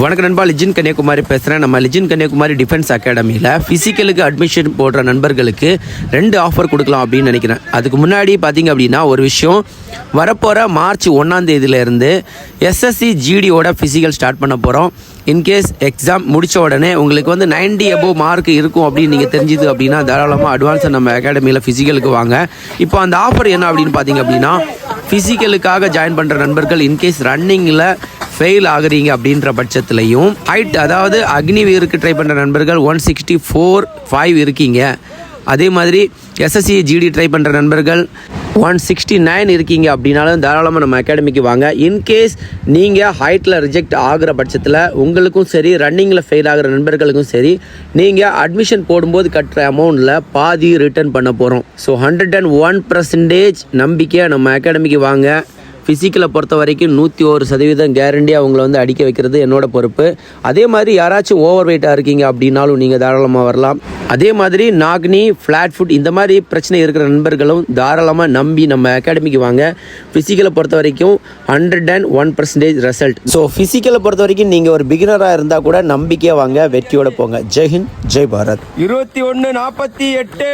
வணக்கம் நண்பா லிஜின் கன்னியாகுமரி பேசுகிறேன் நம்ம லிஜின் கன்னியாகுமரி டிஃபென்ஸ் அகாடமியில் ஃபிசிக்கலுக்கு அட்மிஷன் போடுற நண்பர்களுக்கு ரெண்டு ஆஃபர் கொடுக்கலாம் அப்படின்னு நினைக்கிறேன். அதுக்கு முன்னாடி பார்த்தீங்க அப்படின்னா ஒரு விஷயம். வரப்போகிற மார்ச் ஒன்றாம் தேதியிலேருந்து எஸ்எஸ்சி ஜிடியோட ஃபிசிக்கல் ஸ்டார்ட் பண்ண போகிறோம் இன்கேஸ் எக்ஸாம் முடித்த உடனே உங்களுக்கு வந்து நைன்டி அபோவ் மார்க் இருக்கும் அப்படின்னு நீங்கள் தெரிஞ்சுது அப்படின்னா தாராளமாக அட்வான்ஸாக நம்ம அகாடமியில் ஃபிசிக்கலுக்கு வாங்க. இப்போ அந்த ஆஃபர் என்ன அப்படின்னு பார்த்தீங்க அப்படின்னா ஃபிசிக்கலுக்காக ஜாயின் பண்ணுற நண்பர்கள் இன்கேஸ் ரன்னிங்கில் ஃபெயில் ஆகுறீங்க அப்படின்ற பட்சத்துலையும் ஹைட் அதாவது அக்னி வீருக்கு ட்ரை பண்ணுற நண்பர்கள் ஒன் சிக்ஸ்டி ஃபோர் ஃபைவ் இருக்கீங்க. அதே மாதிரி எஸ்எஸ்சி ஜிடி ட்ரை பண்ணுற நண்பர்கள் ஒன் சிக்ஸ்டி நைன் இருக்கீங்க அப்படின்னாலும் தாராளமாக நம்ம அகாடமிக்கு வாங்க. இன்கேஸ் நீங்கள் ஹைட்டில் ரிஜெக்ட் ஆகிற பட்சத்தில் உங்களுக்கும் சரி ரன்னிங்கில் ஃபெயில் ஆகிற நண்பர்களுக்கும் சரி நீங்கள் அட்மிஷன் போடும்போது கட்டுற அமௌண்ட்டில் பாதி ரிட்டர்ன் பண்ண போகிறோம் so hundred and one percentage நம்பிக்கை நம்ம அகாடமிக்கு வாங்க. ஃபிசிக்கலை பொறுத்த வரைக்கும் நூற்றி ஒரு சதவீதம் கேரண்டி அவங்கள வந்து அடிக்க வைக்கிறது என்னோட பொறுப்பு. அதே மாதிரி யாராச்சும் ஓவர் வெயிட்டாக இருக்கீங்க அப்படின்னாலும் நீங்கள் தாராளமாக வரலாம். அதே மாதிரி நாக்னி ஃப்ளாட் ஃபுட் இந்த மாதிரி பிரச்சனை இருக்கிற நண்பர்களும் தாராளமாக நம்பி நம்ம அகாடமிக்கு வாங்க. ஃபிசிக்கலை பொறுத்த வரைக்கும் hundred and one percentage result so ஃபிசிக்கலை பொறுத்த வரைக்கும் நீங்கள் ஒரு பிகினராக இருந்தால் கூட நம்பிக்கையாக வாங்க வெற்றியோட போங்க. ஜெய்ஹிந்த் ஜெய் பாரத். இருபத்தி ஒன்று நாற்பத்தி எட்டு.